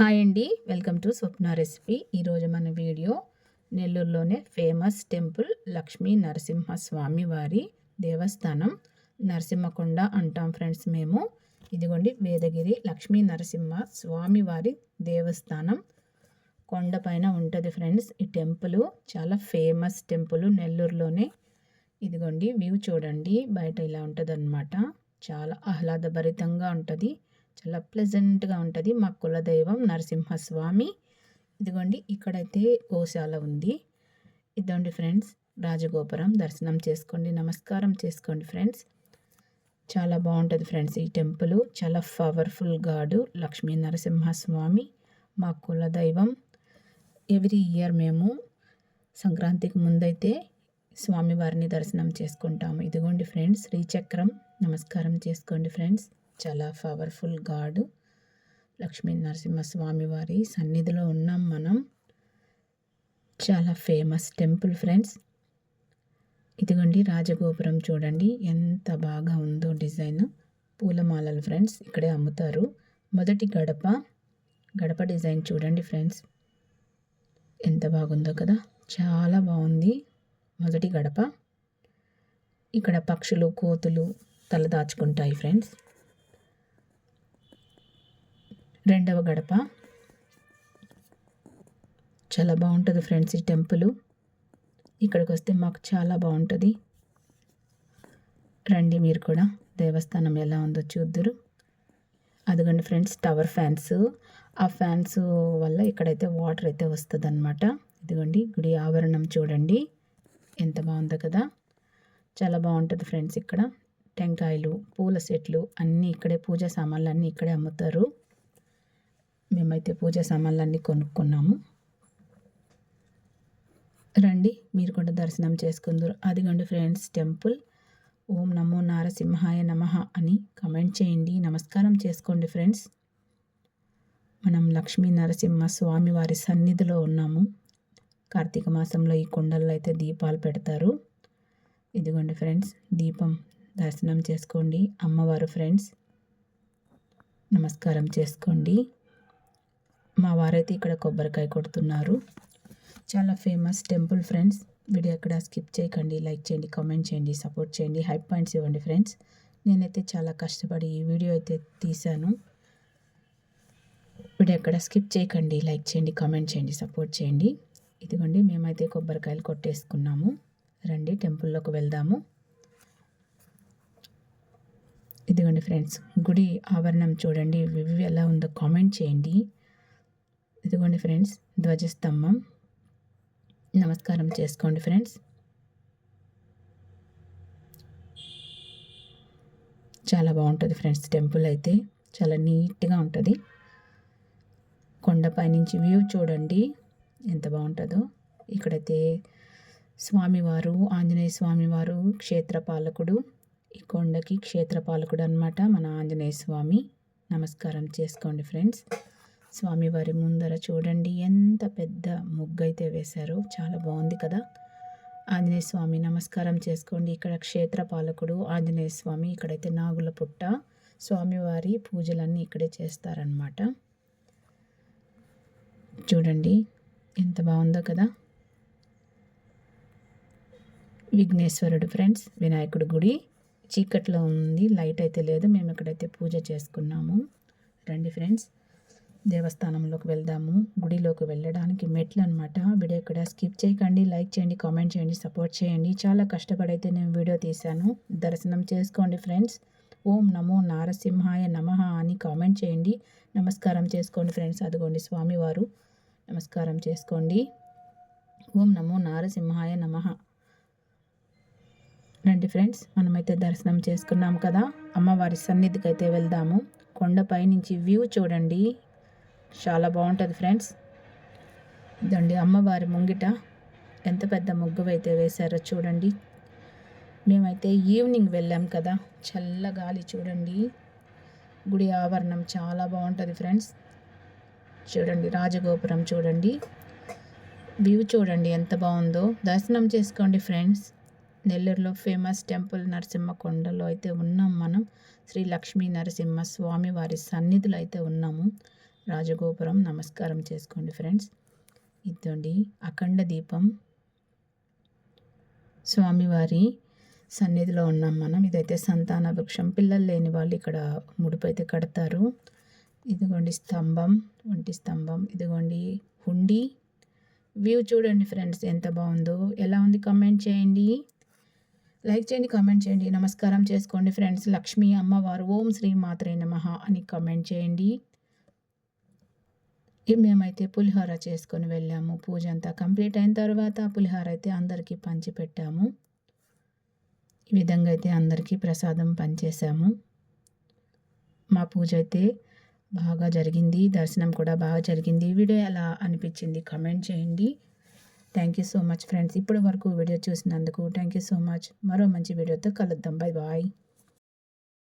Hi అండి. Welcome to Swapna recipe. ఈరోజు మన వీడియో నెల్లూరులోనే ఫేమస్ టెంపుల్ లక్ష్మీ నరసింహస్వామి వారి దేవస్థానం నరసింహకొండ అంటాం ఫ్రెండ్స్ మేము. ఇదిగోండి వేదగిరి లక్ష్మీ నరసింహ స్వామి వారి దేవస్థానం కొండపైన ఉంటుంది ఫ్రెండ్స్. ఈ టెంపుల్ చాలా ఫేమస్ టెంపుల్ నెల్లూరులోనే. ఇదిగోండి వ్యూ చూడండి. బయట ఇలా ఉంటుంది చాలా ఆహ్లాదభరితంగా ఉంటుంది. చాలా ప్లెజెంట్గా ఉంటుంది. మా కులదైవం నరసింహస్వామి. ఇదిగోండి ఇక్కడైతే గోశాల ఉంది. ఇదండి ఫ్రెండ్స్ రాజగోపురం దర్శనం చేసుకోండి నమస్కారం చేసుకోండి ఫ్రెండ్స్. చాలా బాగుంటుంది ఫ్రెండ్స్ ఈ టెంపుల్. చాలా పవర్ఫుల్ గాడు లక్ష్మీ నరసింహస్వామి మా కులదైవం. ఎవ్రీ ఇయర్ మేము సంక్రాంతికి ముందైతే స్వామివారిని దర్శనం చేసుకుంటాము. ఇదిగోండి ఫ్రెండ్స్ శ్రీచక్రం. నమస్కారం చేసుకోండి ఫ్రెండ్స్. చాలా పవర్ఫుల్ గాడ్. లక్ష్మీ నరసింహస్వామి వారి సన్నిధిలో ఉన్నాం మనం. చాలా ఫేమస్ టెంపుల్ ఫ్రెండ్స్. ఇదిగోండి రాజగోపురం చూడండి. ఎంత బాగా ఉందో డిజైన్. పూలమాలలు ఫ్రెండ్స్ ఇక్కడే అమ్ముతారు. మొదటి గడప. గడప డిజైన్ చూడండి ఫ్రెండ్స్. ఎంత బాగుందో కదా. చాలా బాగుంది. మొదటి గడప. ఇక్కడ పక్షులు కోతులు తలదాచుకుంటాయి ఫ్రెండ్స్. రెండవ గడప. చాలా బాగుంటుంది ఫ్రెండ్స్ ఈ టెంపుల్. ఇక్కడికి వస్తే మాకు చాలా బాగుంటుంది. రండి మీరు కూడా. దేవస్థానం ఎలా ఉందో చూద్దరు. అదిగోండి ఫ్రెండ్స్ టవర్ ఫ్యాన్స్. ఆ ఫ్యాన్స్ వల్ల ఇక్కడైతే వాటర్ అయితే వస్తుంది అనమాట ఇదిగోండి గుడి ఆవరణం చూడండి. ఎంత బాగుందో కదా. చాలా బాగుంటుంది ఫ్రెండ్స్ ఇక్కడ. టెంకాయలు పూల సెట్లు అన్నీ ఇక్కడే పూజా సామాన్లు అన్నీ ఇక్కడే అమ్ముతారు. మేమైతే పూజ సామాన్లన్నీ కొనుక్కున్నాము. రండి మీరు కూడా దర్శనం చేసుకుందరు. అదిగోండి ఫ్రెండ్స్ టెంపుల్. ఓం నమో నారసింహాయ నమ అని కమెంట్ చేయండి. నమస్కారం చేసుకోండి ఫ్రెండ్స్. మనం లక్ష్మీ నరసింహ స్వామి వారి సన్నిధిలో ఉన్నాము. కార్తీక మాసంలో ఈ కుండల్లో అయితే దీపాలు పెడతారు. ఇదిగోండి ఫ్రెండ్స్ దీపం దర్శనం చేసుకోండి. అమ్మవారు ఫ్రెండ్స్ నమస్కారం చేసుకోండి. మా వారైతే ఇక్కడ కొబ్బరికాయ కొడుతున్నారు. చాలా ఫేమస్ టెంపుల్ ఫ్రెండ్స్ వీడియో ఎక్కడ స్కిప్ చేయకండి లైక్ చేయండి కామెంట్ చేయండి సపోర్ట్ చేయండి హై పాయింట్స్ ఇవ్వండి ఫ్రెండ్స్ నేనైతే చాలా కష్టపడి ఈ వీడియో అయితే తీశాను. వీడియో ఎక్కడ స్కిప్ చేయకండి లైక్ చేయండి కామెంట్ చేయండి సపోర్ట్ చేయండి. ఇదిగోండి మేమైతే కొబ్బరికాయలు కొట్టేసుకున్నాము. రండి టెంపుల్లోకి వెళ్దాము. ఇదిగోండి ఫ్రెండ్స్ గుడి ఆవరణం చూడండి వివి ఎలా ఉందో కామెంట్ చేయండి. ఇదిగోండి ఫ్రెండ్స్ ధ్వజస్తంభం. నమస్కారం చేసుకోండి ఫ్రెండ్స్. చాలా బాగుంటుంది ఫ్రెండ్స్ టెంపుల్ అయితే. చాలా నీట్గా ఉంటుంది. కొండపై నుంచి వ్యూ చూడండి ఎంత బాగుంటుందో. ఇక్కడైతే స్వామివారు ఆంజనేయ స్వామివారు క్షేత్రపాలకుడు ఈ కొండకి క్షేత్రపాలకుడు అనమాట మన ఆంజనేయ స్వామి. నమస్కారం చేసుకోండి ఫ్రెండ్స్. స్వామివారి ముందర చూడండి ఎంత పెద్ద ముగ్గు అయితే వేశారో. చాలా బాగుంది కదా. ఆంజనేయ స్వామి నమస్కారం చేసుకోండి. ఇక్కడ క్షేత్ర పాలకుడు ఆంజనేయ స్వామి ఇక్కడైతే నాగుల పుట్ట. స్వామివారి పూజలన్నీ ఇక్కడే చేస్తారనమాట చూడండి ఎంత బాగుందో కదా. విఘ్నేశ్వరుడు ఫ్రెండ్స్ వినాయకుడి గుడి. చీకట్లో ఉంది లైట్ అయితే లేదు. మేము ఇక్కడైతే పూజ చేసుకున్నాము. రండి ఫ్రెండ్స్. దేవస్థానంలోకి వెళ్దాము గుడిలోకి వెళ్ళడానికి మెట్లు అనమాట వీడియో ఇక్కడ స్కిప్ చేయకండి లైక్ చేయండి కామెంట్ చేయండి సపోర్ట్ చేయండి. చాలా కష్టపడైతే నేను వీడియో తీశాను. దర్శనం చేసుకోండి ఫ్రెండ్స్. ఓం నమో నారసింహాయ నమ అని కామెంట్ చేయండి. నమస్కారం చేసుకోండి ఫ్రెండ్స్. అదిగోండి స్వామివారు. నమస్కారం చేసుకోండి. ఓం నమో నారసింహాయ నమ. రండి ఫ్రెండ్స్ మనమైతే దర్శనం చేసుకున్నాం కదా. అమ్మవారి సన్నిధికి అయితే వెళ్దాము. కొండపై నుంచి వ్యూ చూడండి. చాలా బాగుంటుంది ఫ్రెండ్స్. ఇదండి అమ్మవారి ముంగిట. ఎంత పెద్ద ముగ్గు అయితే వేశారో చూడండి. మేమైతే ఈవినింగ్ వెళ్ళాం కదా చల్ల గాలి చూడండి. గుడి ఆవరణం చాలా బాగుంటుంది ఫ్రెండ్స్. చూడండి రాజగోపురం చూడండి. వ్యూ చూడండి ఎంత బాగుందో. దర్శనం చేసుకోండి ఫ్రెండ్స్. నెల్లూరులో ఫేమస్ టెంపుల్ నరసింహ కొండలో అయితే ఉన్నాం మనం. శ్రీ లక్ష్మీ నరసింహ స్వామి వారి సన్నిధులు అయితే ఉన్నాము. రాజగోపురం నమస్కారం చేసుకోండి ఫ్రెండ్స్. ఇదండి అఖండ దీపం. స్వామివారి సన్నిధిలో ఉన్నాం మనం. ఇదైతే సంతాన వృక్షం. పిల్లలు లేని వాళ్ళు ఇక్కడ ముడుపు అయితే కడతారు. ఇదిగోండి స్తంభం ఒంటి స్తంభం. ఇదిగోండి హుండి. వ్యూ చూడండి ఫ్రెండ్స్ ఎంత బాగుందో. ఎలా ఉంది కమెంట్ చేయండి. లైక్ చేయండి కామెంట్ చేయండి. నమస్కారం చేసుకోండి ఫ్రెండ్స్. లక్ష్మీ అమ్మవారు ఓం శ్రీ మాత్రే నమ అని కమెంట్ చేయండి. మేమైతే పులిహోర చేసుకొని వెళ్ళాము. పూజ అంతా కంప్లీట్ అయిన తర్వాత పులిహోర అయితే అందరికీ పంచిపెట్టాము. ఈ విధంగా అయితే అందరికీ ప్రసాదం పంచేశాము. మా పూజ అయితే బాగా జరిగింది. దర్శనం కూడా బాగా జరిగింది. వీడియో ఎలా అనిపించింది కమెంట్ చేయండి. Thank you so much friends ఇప్పటి వరకు వీడియో చూసినందుకు థ్యాంక్ యూ సో మచ్ మరో మంచి వీడియోతో కలుద్దాం. Bye bye